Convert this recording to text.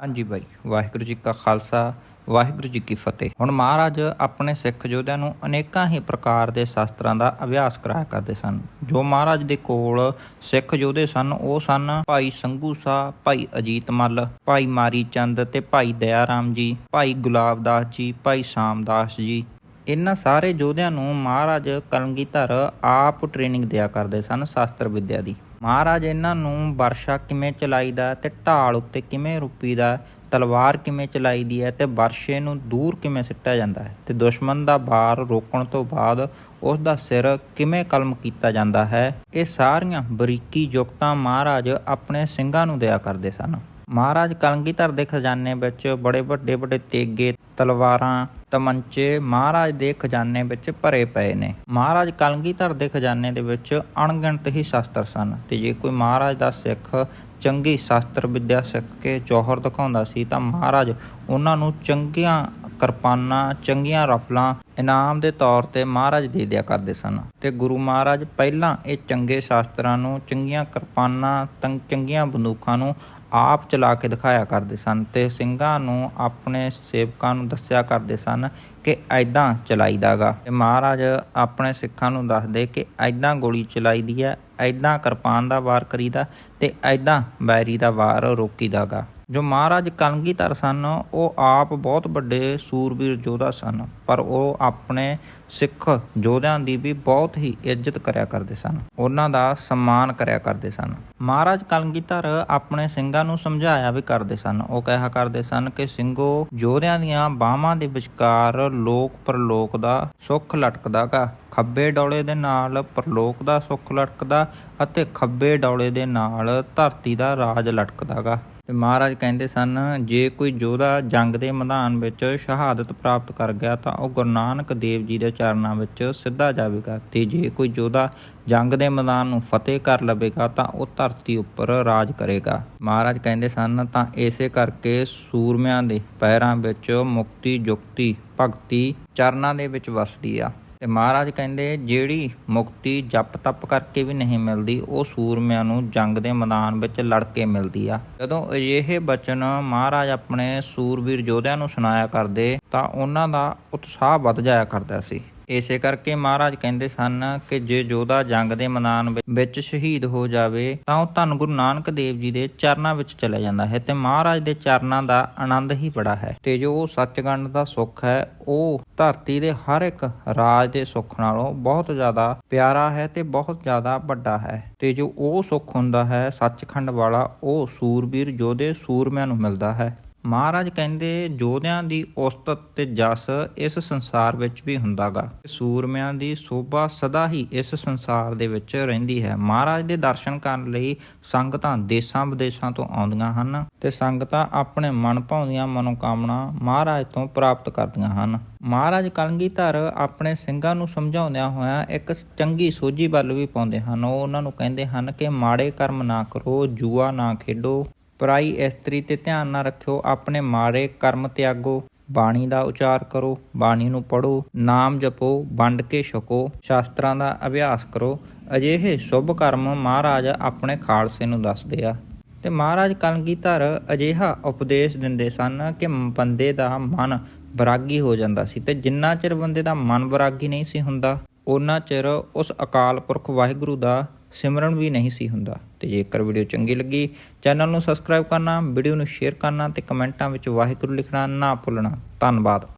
ਹਾਂਜੀ ਬਾਈ, ਵਾਹਿਗੁਰੂ ਜੀ ਕਾ ਖਾਲਸਾ, ਵਾਹਿਗੁਰੂ ਜੀ ਕੀ ਫਤਿਹ। ਹੁਣ ਮਹਾਰਾਜ ਆਪਣੇ ਸਿੱਖ ਯੋਧਿਆਂ ਨੂੰ ਅਨੇਕਾਂ ਹੀ ਪ੍ਰਕਾਰ ਦੇ ਸ਼ਾਸਤਰਾਂ ਦਾ ਅਭਿਆਸ ਕਰਾਇਆ ਕਰਦੇ ਸਨ। ਜੋ ਮਹਾਰਾਜ ਦੇ ਕੋਲ ਸਿੱਖ ਯੋਧੇ ਸਨ, ਉਹ ਸਨ ਭਾਈ ਸੰਗੂ ਸਾਹ ਭਾਈ ਅਜੀਤ ਮੱਲ, ਭਾਈ ਮਾਰੀ ਚੰਦ ਤੇ ਭਾਈ ਦਇਆ ਰਾਮ ਜੀ, ਭਾਈ ਗੁਲਾਬ ਦਾਸ ਜੀ, ਭਾਈ ਸ਼ਾਮਦਾਸ ਜੀ। ਇਹਨਾਂ ਸਾਰੇ ਯੋਧਿਆਂ ਨੂੰ ਮਹਾਰਾਜ ਕਲਗੀਧਰ ਆਪ ਟ੍ਰੇਨਿੰਗ ਦਿਆ ਕਰਦੇ ਸਨ ਸ਼ਾਸਤਰ ਵਿੱਦਿਆ ਦੀ। ਮਹਾਰਾਜ ਇਹਨਾਂ ਨੂੰ ਵਰਸ਼ਾ ਕਿਵੇਂ ਚਲਾਈਦਾ ਤੇ ਢਾਲ ਉੱਤੇ ਕਿਵੇਂ ਰੁਪੀਦਾ ਤਲਵਾਰ ਕਿਵੇਂ ਚਲਾਈਦੀ ਹੈ ਤੇ ਵਰਸ਼ੇ ਨੂੰ ਦੂਰ ਕਿਵੇਂ ਸਿੱਟਿਆ ਜਾਂਦਾ ਹੈ ਤੇ ਦੁਸ਼ਮਣ ਦਾ ਵਾਰ ਰੋਕਣ ਤੋਂ ਬਾਅਦ ਉਸ ਦਾ ਸਿਰ ਕਿਵੇਂ ਕਲਮ ਕੀਤਾ ਜਾਂਦਾ ਹੈ, ਇਹ ਸਾਰੀਆਂ ਬਰੀਕੀ ਯੁਕਤਾਂ ਮਹਾਰਾਜ ਆਪਣੇ ਸਿੰਘਾਂ ਨੂੰ ਦਿਆ ਕਰਦੇ ਸਨ। ਮਹਾਰਾਜ ਕਲਗੀਧਰ ਦੇ ਖਜ਼ਾਨੇ ਵਿੱਚ ਬੜੇ ਵੱਡੇ ਵੱਡੇ ਤੇਗੇ, ਤਲਵਾਰਾਂ, ਤਮੰਚੇ ਮਹਾਰਾਜ ਦੇ ਖਜ਼ਾਨੇ ਵਿੱਚ ਭਰੇ ਪਏ ਨੇ। ਮਹਾਰਾਜ ਕਲਗੀਧਰ ਦੇ ਖਜ਼ਾਨੇ ਦੇ ਵਿੱਚ ਅਣਗਿਣਤ ਹੀ ਸ਼ਾਸਤਰ ਸਨ। ਤੇ ਜੇ ਕੋਈ ਮਹਾਰਾਜ ਦਾ ਸਿੱਖ ਚੰਗੀ ਸ਼ਾਸਤਰ ਵਿਦਿਆ ਸਿੱਖ ਕੇ ਜੋਹਰ ਦਿਖਾਉਂਦਾ ਸੀ, ਤਾਂ ਮਹਾਰਾਜ ਉਹਨਾਂ ਨੂੰ ਚੰਗੀਆਂ ਕਿਰਪਾਨਾਂ, ਚੰਗੀਆਂ ਰਫਲਾਂ ਇਨਾਮ ਦੇ ਤੌਰ ਤੇ ਮਹਾਰਾਜ ਦੇ ਦਿਆ ਕਰਦੇ ਸਨ। ਤੇ ਗੁਰੂ ਮਹਾਰਾਜ ਪਹਿਲਾਂ ਇਹ ਚੰਗੇ ਸ਼ਾਸਤਰਾਂ ਨੂੰ, ਚੰਗੀਆਂ ਕਿਰਪਾਨਾਂ ਤੰਗ ਚੰਗੀਆਂ ਬੰਦੂਕਾਂ ਨੂੰ ਆਪ ਚਲਾ ਕੇ ਦਿਖਾਇਆ ਕਰਦੇ ਸਨ ਅਤੇ ਸਿੰਘਾਂ ਨੂੰ ਆਪਣੇ ਸੇਵਕਾਂ ਨੂੰ ਦੱਸਿਆ ਕਰਦੇ ਸਨ ਕਿ ਐਦਾਂ ਚਲਾਈਦਾਗਾ। ਤੇ ਮਹਾਰਾਜ ਆਪਣੇ ਸਿੱਖਾਂ ਨੂੰ ਦੱਸਦੇ ਕਿ ਐਦਾਂ ਗੋਲੀ ਚਲਾਈਦੀ ਹੈ ਐਦਾਂ ਕਿਰਪਾਨ ਦਾ ਵਾਰ ਕਰੀਦਾ ਤੇ ਐਦਾਂ ਬੈਰੀ ਦਾ ਵਾਰ ਰੋਕੀਦਾਗਾ। ਜੋ ਮਹਾਰਾਜ ਕਲਗੀਧਰ ਸਨ, ਉਹ ਆਪ ਬਹੁਤ ਵੱਡੇ ਸੂਰਬੀਰ ਯੋਧਾ ਸਨ, ਪਰ ਉਹ ਆਪਣੇ ਸਿੱਖ ਯੋਧਿਆਂ ਦੀ ਵੀ ਬਹੁਤ ਹੀ ਇੱਜ਼ਤ ਕਰਿਆ ਕਰਦੇ ਸਨ। ਉਹਨਾਂ ਦਾ ਸਨਮਾਨ ਕਰਿਆ ਕਰਦੇ ਸਨ। ਮਹਾਰਾਜ ਕਲਗੀਧਰ ਆਪਣੇ ਸਿੰਘਾਂ ਨੂੰ ਸਮਝਾਇਆ ਵੀ ਕਰਦੇ ਸਨ। ਉਹ ਕਿਹਾ ਕਰਦੇ ਸਨ ਕਿ ਸਿੰਘੋ, ਯੋਧਿਆਂ ਦੀਆਂ ਬਾਹਾਂ ਦੇ ਵਿਚਕਾਰ ਲੋਕ ਪਰਲੋਕ ਦਾ ਸੁੱਖ ਲਟਕਦਾ ਲਟਕਦਾਗਾ ਖੱਬੇ ਡੌਲੇ ਦੇ ਨਾਲ ਪਰਲੋਕ ਦਾ ਸੁੱਖ ਲਟਕਦਾ ਅਤੇ ਖੱਬੇ ਡੌਲੇ ਦੇ ਨਾਲ ਧਰਤੀ ਦਾ ਰਾਜ ਲਟਕਦਾ ਲਟਕਦਾਗਾ ਤੇ ਮਹਾਰਾਜ ਕਹਿੰਦੇ ਸਨ, ਜੇ ਕੋਈ ਯੋਧਾ ਜੰਗ ਦੇ ਮੈਦਾਨ ਵਿੱਚ ਸ਼ਹਾਦਤ ਪ੍ਰਾਪਤ ਕਰ ਗਿਆ ਤਾਂ ਉਹ ਗੁਰੂ ਨਾਨਕ ਦੇਵ ਜੀ ਦੇ ਚਰਨਾਂ ਵਿੱਚ ਸਿੱਧਾ ਜਾਵੇਗਾ ਤੇ ਜੇ ਕੋਈ ਯੋਧਾ ਜੰਗ ਦੇ ਮੈਦਾਨ ਨੂੰ ਫਤਿਹ ਕਰ ਲਵੇਗਾ ਤਾਂ ਉਹ ਧਰਤੀ ਉੱਪਰ ਰਾਜ ਕਰੇਗਾ। ਮਹਾਰਾਜ ਕਹਿੰਦੇ ਸਨ, ਤਾਂ ਇਸੇ ਕਰਕੇ ਸੂਰਮਿਆਂ ਦੇ ਪੈਰਾਂ ਵਿੱਚ ਮੁਕਤੀ ਜੁਗਤੀ ਭਗਤੀ ਚਰਨਾਂ ਦੇ ਵਿੱਚ ਵਸਦੀ ਆ। ਤੇ ਮਹਾਰਾਜ ਕਹਿੰਦੇ, ਜਿਹੜੀ ਮੁਕਤੀ ਜਪ ਤਪ ਕਰਕੇ ਵੀ ਨਹੀਂ ਮਿਲਦੀ, ਉਹ ਸੂਰਮਿਆਂ ਨੂੰ ਜੰਗ ਦੇ ਮੈਦਾਨ ਵਿੱਚ ਲੜ ਕੇ ਮਿਲਦੀ ਆ। ਜਦੋਂ ਅਜਿਹੇ ਬਚਨ ਮਹਾਰਾਜ ਆਪਣੇ ਸੂਰਬੀਰ ਯੋਧਿਆਂ ਨੂੰ ਸੁਣਾਇਆ ਕਰਦੇ, ਤਾਂ ਉਹਨਾਂ ਦਾ ਉਤਸ਼ਾਹ ਵੱਧ ਜਾਇਆ ਕਰਦਾ ਸੀ। ਇਸੇ ਕਰਕੇ ਮਹਾਰਾਜ ਕਹਿੰਦੇ ਸਨ ਕਿ ਜੇ ਯੋਧਾ ਜੰਗ ਦੇ ਮੈਦਾਨ ਵਿੱਚ ਸ਼ਹੀਦ ਹੋ ਜਾਵੇ, ਤਾਂ ਉਹ ਧੰਨ ਗੁਰੂ ਨਾਨਕ ਦੇਵ ਜੀ ਦੇ ਚਰਨਾਂ ਵਿੱਚ ਚਲਾ ਜਾਂਦਾ ਹੈ ਤੇ ਮਹਾਰਾਜ ਦੇ ਚਰਨਾਂ ਦਾ ਆਨੰਦ ਹੀ ਬੜਾ ਹੈ। ਤੇ ਜੋ ਉਹ ਸੱਚਖੰਡ ਦਾ ਸੁੱਖ ਹੈ, ਉਹ ਧਰਤੀ ਦੇ ਹਰ ਇੱਕ ਰਾਜ ਦੇ ਸੁੱਖ ਨਾਲੋਂ ਬਹੁਤ ਜ਼ਿਆਦਾ ਪਿਆਰਾ ਹੈ ਤੇ ਬਹੁਤ ਜ਼ਿਆਦਾ ਵੱਡਾ ਹੈ। ਤੇ ਜੋ ਉਹ ਸੁੱਖ ਹੁੰਦਾ ਹੈ, ਸੱਚਖੰਡ ਵਾਲਾ ਉਹ ਸੂਰਬੀਰ ਯੋਧੇ ਸੂਰਮਿਆਂ ਨੂੰ ਮਿਲਦਾ ਹੈ। ਮਹਾਰਾਜ ਕਹਿੰਦੇ ਯੋਧਿਆਂ ਦੀ ਔਸਤ ਤੇ ਜਸ ਇਸ ਸੰਸਾਰ ਵਿੱਚ ਵੀ ਹੁੰਦਾਗਾ। ਸੂਰਮਿਆਂ ਦੀ ਸੋਭਾ ਸਦਾ ਹੀ ਇਸ ਸੰਸਾਰ ਦੇ ਵਿੱਚ ਰਹਿੰਦੀ ਹੈ। ਮਹਾਰਾਜ ਦੇ ਦਰਸ਼ਨ ਕਰਨ ਲਈ ਸੰਗਤਾਂ ਦੇਸ਼ਾਂ ਵਿਦੇਸ਼ਾਂ ਤੋਂ ਆਉਂਦੀਆਂ ਹਨ ਤੇ ਸੰਗਤਾਂ ਆਪਣੇ ਮਨ ਭਾਉਂਦੀਆਂ ਮਨੋਕਾਮਨਾ ਮਹਾਰਾਜ ਤੋਂ ਪ੍ਰਾਪਤ ਕਰਦੀਆਂ ਹਨ। ਮਹਾਰਾਜ ਕਲਗੀਧਰ ਆਪਣੇ ਸਿੰਘਾਂ ਨੂੰ ਸਮਝਾਉਂਦਿਆਂ ਹੋਇਆਂ ਇੱਕ ਚੰਗੀ ਸੋਝੀ ਵੱਲ ਵੀ ਪਾਉਂਦੇ ਹਨ। ਉਹ ਉਹਨਾਂ ਨੂੰ ਕਹਿੰਦੇ ਹਨ ਕਿ ਮਾੜੇ ਕਰਮ ਨਾ ਕਰੋ, ਜੂਆ ਨਾ ਖੇਡੋ ਪਰਾਈ ਇਸਤਰੀ ਤੇ ਧਿਆਨ ਨਾ ਰੱਖਿਓ, ਆਪਣੇ ਮਾੜੇ ਕਰਮ ਤਿਆਗੋ। ਬਾਣੀ ਦਾ ਉਚਾਰ ਕਰੋ, ਬਾਣੀ ਨੂੰ ਪੜੋ ਨਾਮ ਜਪੋ, ਵੰਡ ਕੇ ਛਕੋ, ਸ਼ਾਸਤਰਾਂ ਦਾ ਅਭਿਆਸ ਕਰੋ। ਅਜਿਹੇ ਸ਼ੁਭ ਕਰਮ ਮਹਾਰਾਜ ਆਪਣੇ ਖਾਲਸੇ ਨੂੰ ਦੱਸਦੇ ਆ। ਤੇ ਮਹਾਰਾਜ ਕਲਗੀਧਰ ਅਜਿਹਾ ਉਪਦੇਸ਼ ਦਿੰਦੇ ਸਨ ਕਿ ਬੰਦੇ ਦਾ ਮਨ ਵਿਰਾਗੀ ਹੋ ਜਾਂਦਾ ਸੀ ਤੇ ਜਿੰਨਾ ਚਿਰ ਬੰਦੇ ਦਾ ਮਨ ਵਿਰਾਗੀ ਨਹੀਂ ਸੀ ਹੁੰਦਾ ਉਹਨਾਂ ਚਿਰ ਉਸ ਅਕਾਲ ਪੁਰਖ ਵਾਹਿਗੁਰੂ ਦਾ ਸਿਮਰਨ ਵੀ ਨਹੀਂ ਸੀ ਹੁੰਦਾ। ਤੇ ਜੇਕਰ ਵੀਡੀਓ ਚੰਗੀ ਲੱਗੀ, ਚੈਨਲ ਨੂੰ ਸਬਸਕ੍ਰਾਈਬ ਕਰਨਾ, ਵੀਡੀਓ ਨੂੰ ਸ਼ੇਅਰ ਕਰਨਾ ਤੇ ਕਮੈਂਟਾਂ ਵਿੱਚ ਵਾਹਿਗੁਰੂ ਲਿਖਣਾ ਨਾ ਭੁੱਲਣਾ। ਧੰਨਵਾਦ।